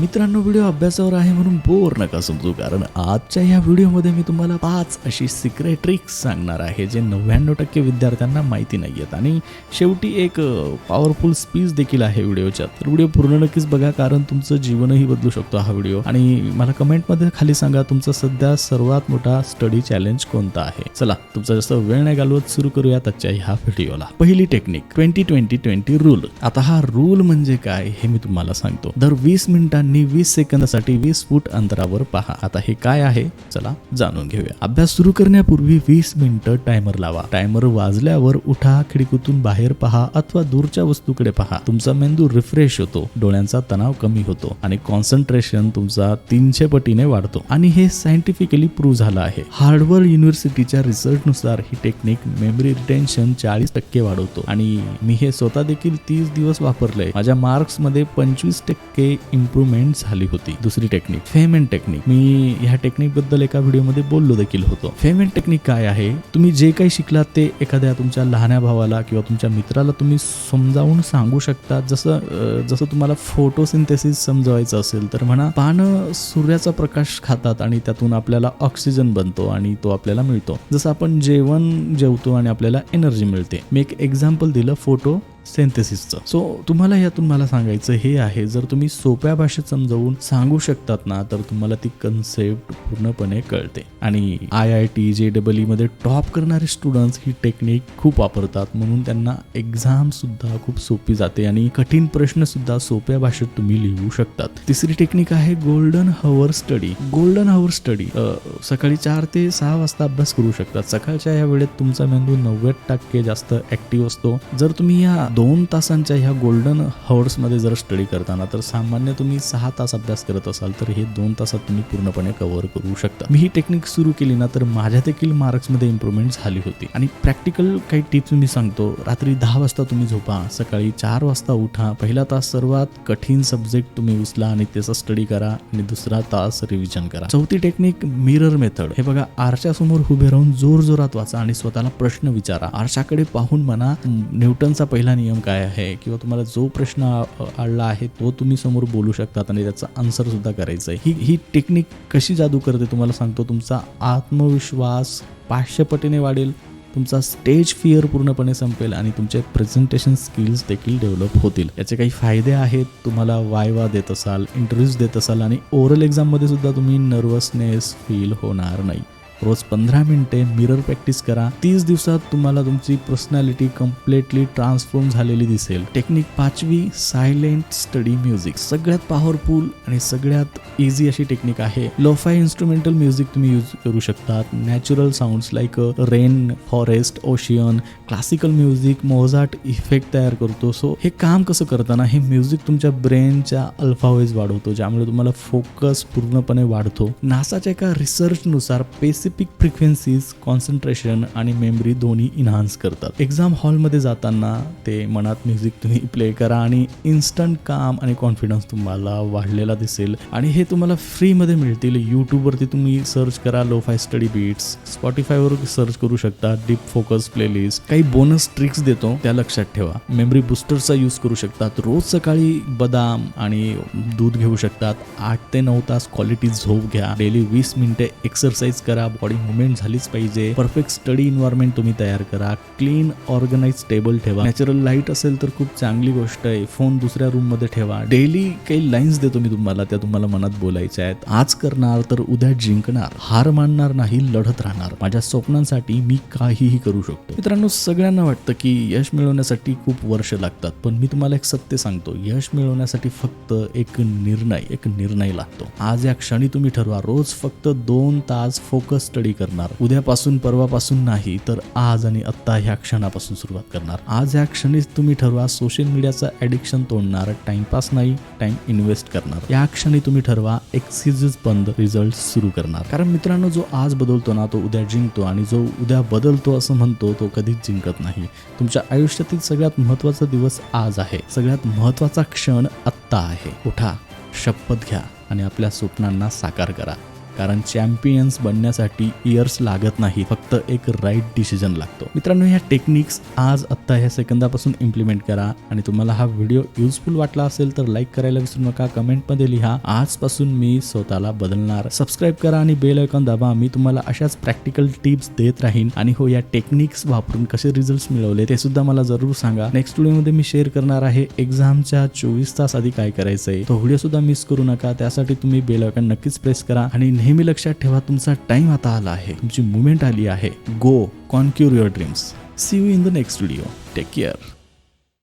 मित्रांनो व्हिडिओ अभ्यासावर आहे म्हणून बोर नका समजू कारण आजच्या या व्हिडिओमध्ये मी तुम्हाला पाच अशी सिक्रेट ट्रिक्स सांगणार आहे जे नव्याण्णव टक्के विद्यार्थ्यांना माहिती नाही आहेत. आणि शेवटी एक पॉवरफुल स्पीच देखील आहे व्हिडिओच्या. तर व्हिडिओ पूर्ण नक्कीच बघा कारण तुमचं जीवनही बदलू शकतो हा व्हिडिओ. आणि मला कमेंटमध्ये खाली सांगा तुमचा सध्या सर्वात मोठा स्टडी चॅलेंज कोणता आहे? चला तुमचा जास्त वेळ नाही घालवत सुरू करूयात आजच्या ह्या व्हिडिओला. पहिली technique twenty twenty twenty rule आता हा रूल म्हणजे काय हे मी तुम्हाला सांगतो. दर वीस मिनिटांनी वीस सेकंदासाठी वीस फूट अंतरावर पहा. आता हे काय आहे? चला जाणून घेऊया. अभ्यास सुरू करण्यापूर्वी वीस मिनिटं टायमर लावा. टायमर वाजल्यावर उठा खिडकीतून बाहेर पहा अथवा दूरच्या वस्तूकडे पहा. तुमचा मेंदू रिफ्रेश होतो. डोळ्यांचा तणाव कमी होतो आणि कॉन्सन्ट्रेशन तुमचा तीनशे पटीने वाढतो. आणि हे सायंटिफिकली प्रूव्ह झालं आहे. हार्डवर्ड युनिव्हर्सिटीच्या रिसर्चनुसार ही टेक्निक मेमरी रिटेन्शन चाळीस टक्के वाढवतो. आणि मी हे स्वतः देखील तीस दिवस वापरलंय. माझ्या मार्क्समध्ये पंचवीस टक्के इम्प्रुव्हमेंट झाली होती. दुसरी टेक्निक फेमेंट टेक्निक मी ह्या टेक्निकबद्दल एका व्हिडिओमध्ये बोललो देखील होतो. फेमेंट टेक्निक काय आहे? तुम्ही जे काही शिकलात ते एखाद्या तुमच्या लहान्या भावाला किंवा तुमच्या मित्राला तुम्ही समजावून सांगू शकता. जसं जसं तुम्हाला फोटोसिंथेसिस समजवायचं असेल तर म्हणा पानं सूर्याचा प्रकाश खातात आणि त्यातून आपल्याला ऑक्सिजन बनतो आणि तो आपल्याला मिळतो. जसं आपण जेवण जेवतो आणि आपल्याला एनर्जी मिळते. मी एक एक्झाम्पल दिलं फोटो सेंथेसिसचं सो तुम्हाला यातून मला सांगायचं हे आहे जर तुम्ही सोप्या भाषेत समजावून सांगू शकतात ना तर तुम्हाला ती कन्सेप्ट पूर्णपणे कळते. आणि I I T J double E मध्ये टॉप करणारे स्टुडंट्स ही टेक्निक खूप वापरतात. म्हणून त्यांना एक्झाम सुद्धा खूप सोपी जाते आणि कठीण प्रश्न सुद्धा सोप्या भाषेत तुम्ही लिहू शकतात. तिसरी टेक्निक आहे golden hour study golden hour study सकाळी चार ते सहा वाजता अभ्यास करू शकतात. सकाळच्या या वेळेत तुमचा मेंदू नव्वद टक्के जास्त ऍक्टिव्ह असतो. जर तुम्ही या दोन तासांच्या ह्या गोल्डन हवर्समध्ये जर स्टडी करताना तर सामान्य तुम्ही सहा तास अभ्यास करत असाल तर हे दोन तासात तुम्ही पूर्णपणे कव्हर करू शकता. मी ही टेक्निक सुरू केली ना तर माझ्या देखील मार्क्समध्ये इम्प्रुव्हमेंट झाली होती. आणि प्रॅक्टिकल काही टिप्स मी सांगतो. रात्री दहा वाजता तुम्ही झोपा सकाळी चार वाजता उठा. पहिला तास सर्वात कठीण सब्जेक्ट तुम्ही उचला आणि त्याचा स्टडी करा आणि दुसरा तास रिव्हिजन करा. चौथी टेक्निक मिरर मेथड हे बघा आरच्या समोर उभे राहून जोर जोरात वाचा आणि स्वतःला प्रश्न विचारा. आरशाकडे पाहून म्हणा न्यूटनचा पहिला नियम काय आहे? किंवा तुम्हाला जो प्रश्न आ- आडला आहे तो तुम्ही समोर बोलू शकतात आणि त्याचा आन्सर सुद्धा करायचा आहे. ही ही टेक्निक कशी जादू करते तुम्हाला सांगतो. तुमचा आत्मविश्वास पाचशे पटीने वाढेल तुमचा स्टेज फिअर पूर्णपणे संपेल आणि तुमचे प्रेझेंटेशन स्किल्स देखील डेव्हलप होतील. याचे काही फायदे आहेत तुम्हाला वायवा देत असाल इंटरव्ह्यूज देत असाल आणि ओरल एक्झाममध्ये सुद्धा तुम्ही नर्वसनेस फील होणार नाही. रोज पंधरा मिनिटे मिरर प्रॅक्टिस करा. तीस दिवसात तुम्हाला तुमची पर्सनॅलिटी कम्प्लिटली ट्रान्सफॉर्म झालेली दिसेल. टेक्निक पाचवी सायलेंट स्टडी म्युझिक सगळ्यात पॉवरफुल आणि सगळ्यात इझी अशी टेक्निक आहे. लोफाय इन्स्ट्रुमेंटल म्युझिक तुम्ही यूज करू शकतात. Natural sounds like rain forest ocean classical music Mozart effect तयार करतो. सो हे काम कसं करताना हे म्युझिक तुमच्या ब्रेनच्या अल्फावेज वाढवतो. ज्यामुळे तुम्हाला फोकस पूर्णपणे वाढतो. नासाच्या एका रिसर्चनुसार पेस स्पेसिफिक फ्रिक्वेन्सीज कॉन्सन्ट्रेशन आणि मेमरी दोन्ही इन्हान्स करतात. एक्झाम हॉलमध्ये जाताना ते मनात म्युझिक तुम्ही प्ले करा आणि इन्स्टंट काम आणि कॉन्फिडन्स तुम्हाला वाढलेला दिसेल. आणि हे तुम्हाला फ्रीमध्ये मिळतील. यूट्यूबवरती तुम्ही सर्च करा लो फाय स्टडी बीट्स स्पॉटीफायवर सर्च करू शकता डीप फोकस प्लेलिस्ट काही बोनस ट्रिक्स देतो त्या लक्षात ठेवा. मेमरी बुस्टरचा यूज करू शकतात. रोज सकाळी बदाम आणि दूध घेऊ शकतात. आठ ते नऊ तास क्वालिटी झोप घ्या. डेली वीस मिनिटे एक्सरसाइज करा. बॉडी मुवमेंट झालीच पाहिजे. परफेक्ट स्टडी इन्व्हायरमेंट तुम्ही तयार करा. क्लीन ऑर्गनाइज टेबल ठेवा. नॅचरल लाइट असेल तर खूप चांगली गोष्ट आहे. फोन दुसऱ्या रूममध्ये ठेवा. डेली काही लाईन्स देतो मी तुम्हाला त्या तुम्हाला मनात बोलायच्या आहेत. आज करणार तर उद्या जिंकणार. हार मानणार नाही लढत राहणार. माझ्या स्वप्नांसाठी मी काहीही करू शकतो. मित्रांनो सगळ्यांना वाटतं की यश मिळवण्यासाठी खूप वर्ष लागतात. पण मी तुम्हाला एक सत्य सांगतो. यश मिळवण्यासाठी फक्त एक निर्णय एक निर्णय लागतो. आज या क्षणी तुम्ही ठरवा. रोज फक्त दोन तास फोकस स्टडी करणार. उद्यापासून परवापासून नाही तर आज आणि आत्ता ह्या क्षणापासून सुरुवात करणार. आज ह्या क्षणीच तुम्ही ठरवा सोशल मीडियाचं ॲडिक्शन तोडणार टाइमपास नाही टाइम इन्व्हेस्ट करणार. या क्षणी तुम्ही ठरवा एक्सक्युजेस बंद रिझल्ट सुरू करणार. कारण मित्रांनो जो आज बदलतो ना तो उद्या जिंकतो आणि जो उद्या बदलतो असं म्हणतो तो कधीच जिंकत नाही. तुमच्या आयुष्यातील सगळ्यात महत्त्वाचा दिवस आज आहे. सगळ्यात महत्त्वाचा क्षण आत्ता आहे. उठा शपथ घ्या आणि आपल्या स्वप्नांना साकार करा. कारण चॅम्पियन्स बनण्यासाठी इयर्स लागत नाही फक्त एक राईट डिसिजन लागतो. मित्रांनो ह्या टेक्निक्स आज आत्ता ह्या सेकंदापासून इम्प्लिमेंट करा. आणि तुम्हाला हा व्हिडिओ युजफुल वाटला असेल तर लाईक करायला विसरू नका. कमेंटमध्ये लिहा आजपासून मी स्वतःला बदलणार. सबस्क्राईब करा आणि बेल आयकॉन दाबा. मी तुम्हाला अशाच प्रॅक्टिकल टिप्स देत राहीन. आणि हो या टेक्निक्स वापरून कसे रिझल्ट मिळवले ते सुद्धा मला जरूर सांगा. नेक्स्ट व्हिडिओमध्ये मी शेअर करणार आहे एक्झामच्या चोवीस तास आधी काय करायचंय. तो व्हिडिओ सुद्धा मिस करू नका. त्यासाठी तुम्ही बेल आयकॉन नक्कीच प्रेस करा. आणि नेहमी लक्षात ठेवा तुमचा टाइम आता आला आहे. तुमची मुवमेंट आली आहे. Go conquer your dreams see you in the next video take care